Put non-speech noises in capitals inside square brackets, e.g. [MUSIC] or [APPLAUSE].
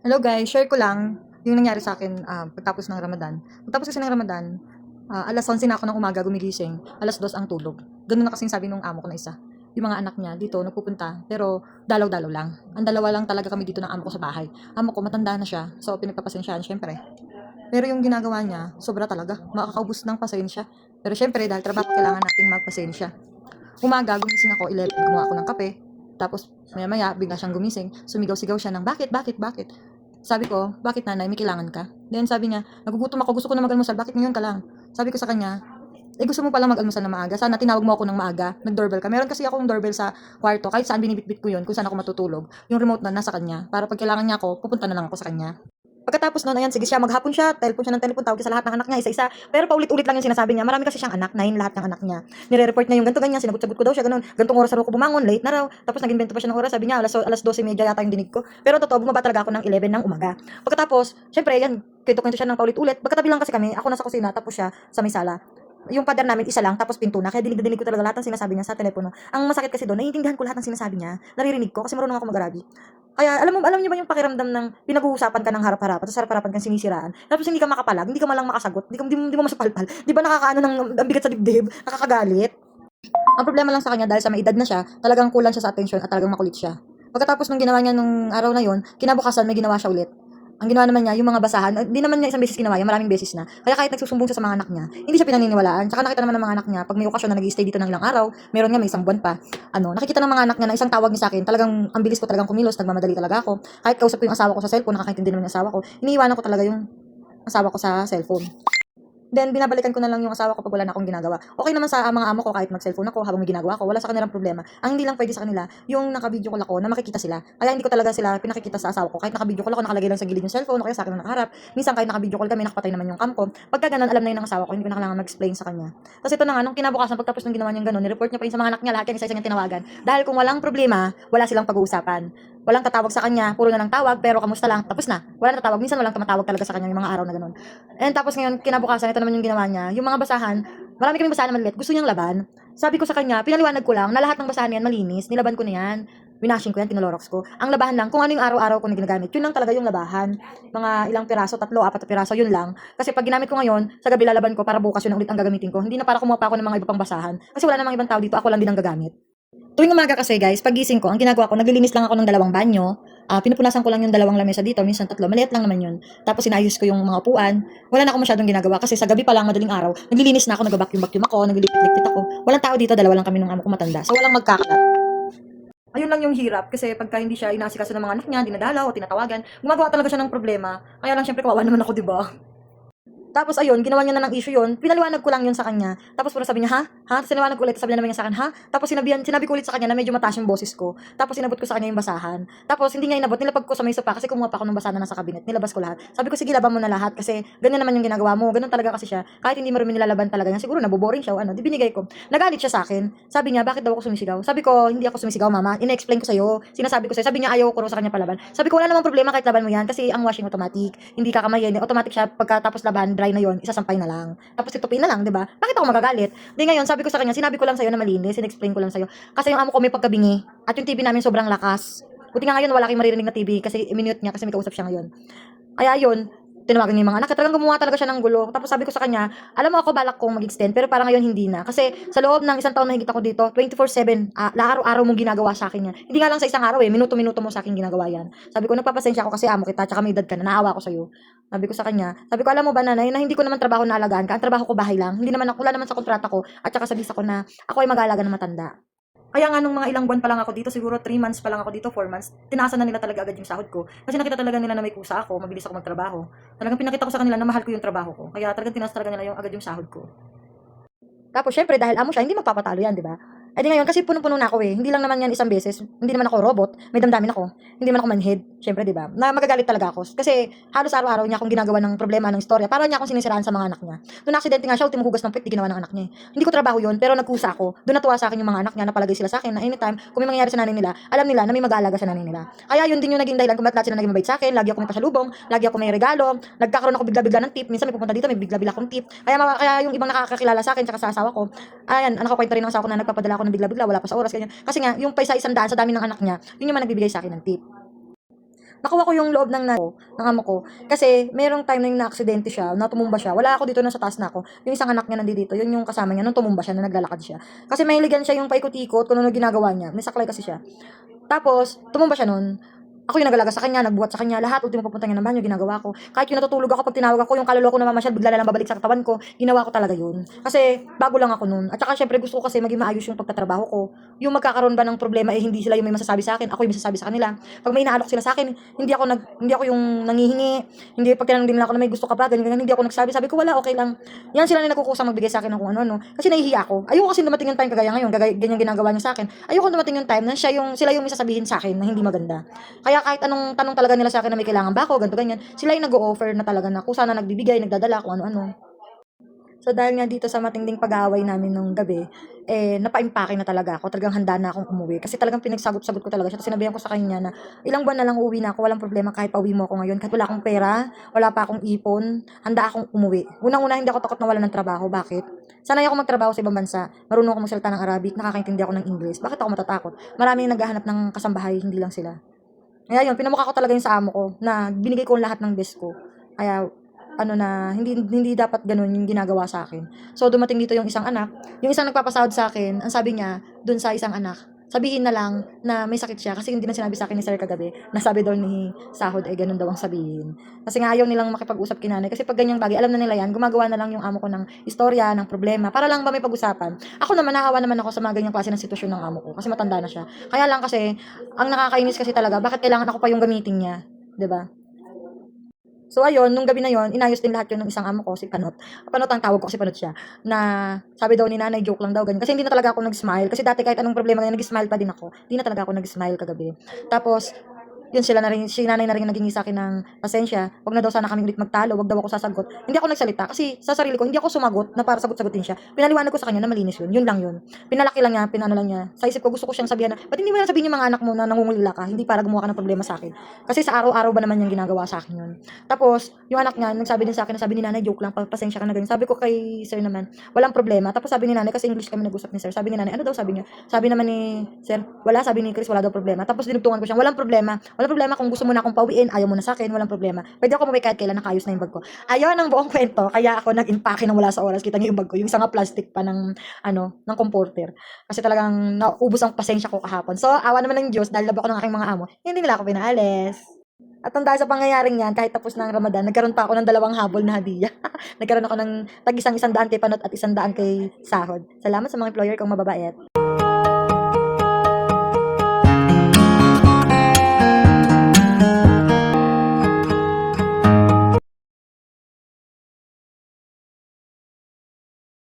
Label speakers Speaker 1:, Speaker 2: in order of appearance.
Speaker 1: Hello guys, share ko lang yung nangyari sa akin ah, pagtapos ng Ramadan. Pagtapos kasi ng Ramadan, ah, alas 11 na ako ng umaga gumigising, alas 2 ang tulog. Ganun na kasing sabi nung amo ko na isa. Yung mga anak niya dito nagpupunta, pero dalaw-dalaw lang. Ang dalawa lang talaga kami dito ng amo ko sa bahay. Amo ko matanda na siya, so pinagpapasensyahan syempre. Pero yung ginagawa niya, sobra talaga. Makakaubos ng pasensya. Pero syempre, dahil trabaho, kailangan nating magpasensya. Umaga, gumising ako, 11, gumawa ako ng kape. Tapos, maya-maya, bigla siyang gumising. Sumigaw-sigaw siya ng, bakit, bakit, bakit? Sabi ko, bakit nanay, may kailangan ka? Then sabi niya, nagugutom ako, gusto ko na mag-almusal, bakit ngayon ka lang? Sabi ko sa kanya, eh gusto mo pala mag-almusal na maaga, sana tinawag mo ako ng maaga, nag-doorbell ka. Meron kasi akong doorbell sa kwarto, kahit saan binibitbit ko yun, kung saan ako matutulog. Yung remote na nasa kanya, para pag kailangan niya ako, pupunta na lang ako sa kanya. Pagkatapos noon, ayan, sige siya, maghapon siya, telepon siya ng telepon, tawag siya sa lahat ng anak niya, isa-isa. Pero paulit-ulit lang yung sinasabi niya. Marami kasi siyang anak, nine lahat ng anak niya. Nire-report niya yung ganito ganyan, sinagot-sagot ko daw siya, ganun. Gantong oras raw bumangon, late na raw. Tapos nag-invento pa siya ng oras, sabi niya, alas, alas 12.30 yata yung dinig ko. Pero totoo, bumaba talaga ako ng 11 ng umaga. Pagkatapos, syempre, yan, kwento-kwento siya ng paulit-ulit. Pagkatabi lang kasi kami, ako nasa kusina, tapos siya sa may sala yung pader namin isa lang tapos pinto na kaya dinig-dinig ko talaga lahat ng sinasabi niya sa telepono. Ang masakit kasi doon, naiintindihan ko lahat ng sinasabi niya, naririnig ko kasi marunong ako mag-Arabic. Kaya alam mo alam niyo ba yung pakiramdam ng pinag-uusapan ka ng harap-harapan, tapos harap-harapan kang sinisiraan, tapos hindi ka makapalag, hindi ka malang makasagot, hindi ka hindi, hindi mo masupalpal. Di ba nakakaano ng ang bigat sa dibdib, nakakagalit. Ang problema lang sa kanya dahil sa may edad na siya, talagang kulang siya sa attention at talagang makulit siya. Pagkatapos nung ginawa niya nung araw na yon, kinabukasan may ginawa siya ulit. Ang ginawa naman niya, yung mga basahan, hindi naman niya isang beses ginawa yan, maraming beses na. Kaya kahit nagsusumbong siya sa mga anak niya, hindi siya pinaniniwalaan. Tsaka nakita naman ng mga anak niya, pag may okasyon na nag-stay dito ng ilang araw, meron nga may isang buwan pa. Ano, nakikita ng mga anak niya na isang tawag niya sa akin, talagang ang bilis ko talagang kumilos, nagmamadali talaga ako. Kahit kausap ko yung asawa ko sa cellphone, nakakaintindi naman yung asawa ko, iniiwanan ko talaga yung asawa ko sa cellphone. Then, binabalikan ko na lang yung asawa ko pag wala na akong ginagawa. Okay naman sa mga amo ko kahit mag-cellphone ako habang may ginagawa ako. Wala sa kanilang problema. Ang hindi lang pwede sa kanila, yung naka-video call ako na makikita sila. Kaya hindi ko talaga sila pinakikita sa asawa ko. Kahit naka-video call ako, nakalagay lang sa gilid yung cellphone o kaya sa akin na nakaharap. Minsan kahit naka-video call kami, nakapatay naman yung cam ko. Pagka ganun, alam na yun ng asawa ko, hindi ko na kailangan mag-explain sa kanya. Tapos ito na nga, nung kinabukasan, pagtapos ng ginawa niyang ganun, ni-report niya pa yun sa mga anak niya, lahat yan isa-isa tinawagan. Dahil kung walang problema, wala silang pag-uusapan. Walang tatawag sa kanya, puro na lang tawag, pero kamusta lang, tapos na. Wala na tatawag, minsan walang tumatawag talaga sa kanya yung mga araw na ganun. And tapos ngayon, kinabukasan, ito naman yung ginawa niya. Yung mga basahan, marami kaming basahan na maliit, gusto niyang laban. Sabi ko sa kanya, pinaliwanag ko lang na lahat ng basahan yan malinis, nilaban ko na yan. Winashing ko yan, tinolorox ko. Ang labahan lang, kung ano yung araw-araw ko na ginagamit, yun lang talaga yung labahan. Mga ilang piraso, tatlo, apat na piraso, yun lang. Kasi pag ginamit ko ngayon, sa gabi lalaban ko para bukas yun ulit ang gagamitin ko. Hindi na para kumuha pa ako ng mga iba pang basahan. Kasi wala namang ibang tao dito, ako lang din ang gagamit. Tuwing umaga kasi guys, pagising ko, ang ginagawa ko, naglilinis lang ako ng dalawang banyo. Ah, pinupunasan ko lang yung dalawang lamesa dito, minsan tatlo. Maliit lang naman yun. Tapos sinayos ko yung mga upuan. Wala na ako masyadong ginagawa kasi sa gabi pa lang, madaling araw, naglilinis na ako, nag-vacuum-vacuum ako, naglilipit-lipit ako. Walang tao dito, dalawa lang kami nung amo ko matanda. So walang magkakalat. Ayun lang yung hirap kasi pagka hindi siya inasikaso ng mga anak niya, dinadalaw o tinatawagan, gumagawa talaga siya ng problema. Kaya lang syempre kawawa naman ako, di ba? Tapos ayun, ginawa niya na ng issue yun. Pinaliwanag ko lang yun sa kanya. Tapos puro sabi niya, ha? Ha? Tapos sinawanag ko ulit. Sabi naman niya sa akin, ha? Tapos sinabihan, sinabi ko ulit sa kanya na medyo mataas yung boses ko. Tapos sinabot ko sa kanya yung basahan. Tapos hindi niya inabot. Nilapag ko sa may sopa kasi kumuha pa ako ng basahan na nasa kabinet. Nilabas ko lahat. Sabi ko, sige, laban mo na lahat kasi ganyan naman yung ginagawa mo. Ganun talaga kasi siya. Kahit hindi marumi nilalaban talaga niya. Siguro naboboring siya o ano. Di binigay ko. Nagalit siya sa akin. Sabi niya, bakit daw ako sumisigaw? Sabi ko, hindi ako sumisigaw, mama. Ina-explain ko sa'yo. Sinasabi ko sa'yo. Sabi niya, ayaw ko sa kanya palaban. Sabi ko, wala namang problema kahit laban mo yan kasi ang washing automatic. Hindi ka kamayin. Automatic siya pagkatapos laban, dry na yon isasampay na lang. Tapos itupin na lang, di ba? Bakit ako magagalit? Di ngayon, sabi ko sa kanya, sinabi ko lang sa'yo na malinis, in-explain ko lang sa'yo. Kasi yung amo ko may pagkabingi at yung TV namin sobrang lakas. Buti nga ngayon, wala kayong maririnig na TV kasi i-mute niya kasi may kausap siya ngayon. Kaya yun, tinawagan niya yung mga anak. Talagang gumawa talaga siya ng gulo. Tapos sabi ko sa kanya, alam mo ako balak kong mag-extend, pero parang ngayon hindi na. Kasi sa loob ng isang taon na higit ako dito, 24-7, uh, araw-araw mong ginagawa sa akin yan. Hindi nga lang sa isang araw eh, minuto-minuto mo sa akin ginagawa yan. Sabi ko, nagpapasensya ako kasi amo kita, tsaka may edad ka na, naawa ko sa'yo. Sabi ko sa kanya, sabi ko, alam mo ba nanay, na hindi ko naman trabaho na alagaan ka, ang trabaho ko bahay lang. Hindi naman ako, wala naman sa kontrata ko, at saka sa ko na ako ay mag-aalaga ng matanda. Kaya nga nung mga ilang buwan pa lang ako dito, siguro 3 months pa lang ako dito, 4 months, tinasan na nila talaga agad yung sahod ko. Kasi nakita talaga nila na may kusa ako, mabilis ako magtrabaho. Talagang pinakita ko sa kanila na mahal ko yung trabaho ko. Kaya talagang tinas talaga nila yung agad yung sahod ko. Tapos syempre dahil amo siya, hindi magpapatalo yan, di ba? Eh di ngayon, kasi punong-puno na ako eh. Hindi lang naman yan isang beses. Hindi naman ako robot. May damdamin ako. Hindi naman ako manhead. Syempre, di ba? Na magagalit talaga ako. Kasi halos araw-araw niya akong ginagawa ng problema, ng istorya. Para niya akong sinisiraan sa mga anak niya. Noong aksidente nga siya, ultimo hugas ng puwit, di ginawa ng anak niya. eh. Hindi ko trabaho yun, pero nagkusa ako. Doon natuwa sa akin yung mga anak niya, napalagay sila sa akin na anytime, kung may mangyayari sa nanay nila, alam nila na may mag-aalaga sa nanay nila. Kaya yun din yung naging dahilan kung ba't lahat sila naging mabait sa akin. Lagi ako may pasalubong, lagi ako may regalo, nagkakaroon ako bigla-bigla ng tip. Minsan may pupunta dito, may bigla-bigla akong tip. Kaya, kaya yung ibang nakakakilala sa akin, tsaka sa asawa ko, ayan, anak rin ng asawa ko na nagpapadala ako ng bigla-bigla, wala pa sa oras, ganyan. Kasi nga, yung pa isa-isang daan sa dami ng anak niya, yun yung man nagbibigay sa akin ng tip. Nakuha ko yung loob ng, na- ng amo ko. Kasi, merong time na yung na-aksidente siya, na tumumba siya. Wala ako dito, nasa taas na ako. Yung isang anak niya nandito, yun yung kasama niya, nung tumumba siya, na naglalakad siya. Kasi mahiligan siya yung paikot-ikot, kung ano ginagawa niya. May saklay kasi siya. Tapos, tumumba siya nun. Ako yung nagalaga sa kanya, nagbuhat sa kanya, lahat, ultimo papunta niya ng banyo, ginagawa ko. Kahit yung natutulog ako, pag tinawag ako, yung kaluluwa ko na mamasyal, bigla lang babalik sa katawan ko, ginawa ko talaga yun. Kasi, bago lang ako nun. At saka, syempre, gusto ko kasi maging maayos yung pagtatrabaho ko. Yung magkakaroon ba ng problema, eh, hindi sila yung may masasabi sa akin, ako yung masasabi sa kanila. Pag may inaalok sila sa akin, hindi ako nag, hindi ako yung nangihingi, hindi, pag tinanong din nila ako na may gusto ka ba, ganyan, ganyan, hindi ako nagsabi, sabi ko, wala, okay lang. Yan sila na nagkukusang magbigay sa akin ng kung ano, no. Kasi nahihiya ako. Ayoko kasi dumating yung time kagaya ngayon, gagay, ganyan ginagawa niya sa akin. Ayoko dumating yung time na siya yung, sila yung may sasabihin sa akin na hindi maganda. Kaya kahit anong tanong talaga nila sa akin na may kailangan ba ako, ganito, ganyan, sila yung nag-o-offer na talaga na kung sana nagbibigay, nagdadala, kung ano-ano. So dahil nga dito sa matinding pag-aaway namin nung gabi, eh, napaimpake na talaga ako. Talagang handa na akong umuwi. Kasi talagang pinagsagot-sagot ko talaga siya. Tapos sinabihan ko sa kanya na ilang buwan na lang uuwi na ako. Walang problema kahit pauwi mo ako ngayon. Kahit wala akong pera, wala pa akong ipon, handa akong umuwi. Unang-una, hindi ako takot na wala ng trabaho. Bakit? Sanay ako magtrabaho sa ibang bansa. Marunong ako magsalita ng Arabic, nakakaintindi ako ng English. Bakit ako matatakot? Maraming naghahanap ng kasambahay, hindi lang sila. Kaya yun, pinamukha ko talaga yung sa amo ko na binigay ko lahat ng best ko. Kaya ano na hindi hindi dapat ganun yung ginagawa sa akin. So dumating dito yung isang anak, yung isang nagpapasahod sa akin, ang sabi niya dun sa isang anak, sabihin na lang na may sakit siya kasi hindi na sinabi sa akin ni Sir kagabi. Nasabi daw ni Sahod eh ganun daw ang sabihin. Kasi nga ayaw nilang makipag-usap kay nanay kasi pag ganyang bagay, alam na nila yan, gumagawa na lang yung amo ko ng istorya, ng problema para lang ba may pag-usapan. Ako naman nahawa naman ako sa mga ganyang klase ng sitwasyon ng amo ko kasi matanda na siya. Kaya lang kasi ang nakakainis kasi talaga, bakit kailangan ako pa yung gamitin niya, 'di ba? So ayun, nung gabi na yon, inayos din lahat yun ng isang amo ko, si Panot. Panot ang tawag ko kasi Panot siya. Na sabi daw ni nanay, joke lang daw, ganyan. Kasi hindi na talaga ako nag-smile. Kasi dati kahit anong problema na nag-smile pa din ako. Hindi na talaga ako nag-smile kagabi. Tapos, yun sila na rin, si nanay na rin naging sa akin ng pasensya. Huwag na daw sana kami ulit magtalo, wag daw ako sasagot. Hindi ako nagsalita kasi sa sarili ko, hindi ako sumagot na para sagot-sagutin siya. Pinaliwanag ko sa kanya na malinis yun. Yun lang yun. Pinalaki lang niya, pinano lang niya. Sa isip ko, gusto ko siyang sabihan na, ba't hindi mo lang sabihin yung mga anak mo na nangungulila ka? Hindi para gumawa ka ng problema sa akin. Kasi sa araw-araw ba naman yung ginagawa sa akin yun. Tapos, yung anak niya, nagsabi din sa akin, na sabi ni nanay, joke lang, pa- pasensya ka na ganyan. Sabi ko kay sir naman, walang problema. Tapos sabi ni nanay, kasi English kami nag-usap ni sir. Sabi ni nanay, ano daw sabi niya? Sabi naman ni sir, wala. Sabi ni Chris, wala daw problema. Tapos dinugtungan ko siya, walang problema. Walang problema kung gusto mo na akong pauwiin, ayaw mo na sa akin, walang problema. Pwede ako umuwi kahit kailan, nakayos na yung bag ko. Ayun ang buong kwento. Kaya ako nag-impake ng wala sa oras. Kita niyo yung bag ko. Yung isang plastic pa ng, ano, ng comforter. Kasi talagang naubos ang pasensya ko kahapon. So, awa naman ng Diyos, dahil labo ko ng aking mga amo, hindi nila ako pinaalis. At ang sa pangyayaring yan, kahit tapos na ang Ramadan, nagkaroon pa ako ng dalawang habol na hadiah. [LAUGHS] nagkaroon ako ng tag isang isang daan kay Panot at isang daan kay Sahod. Salamat sa mga employer kong mababait.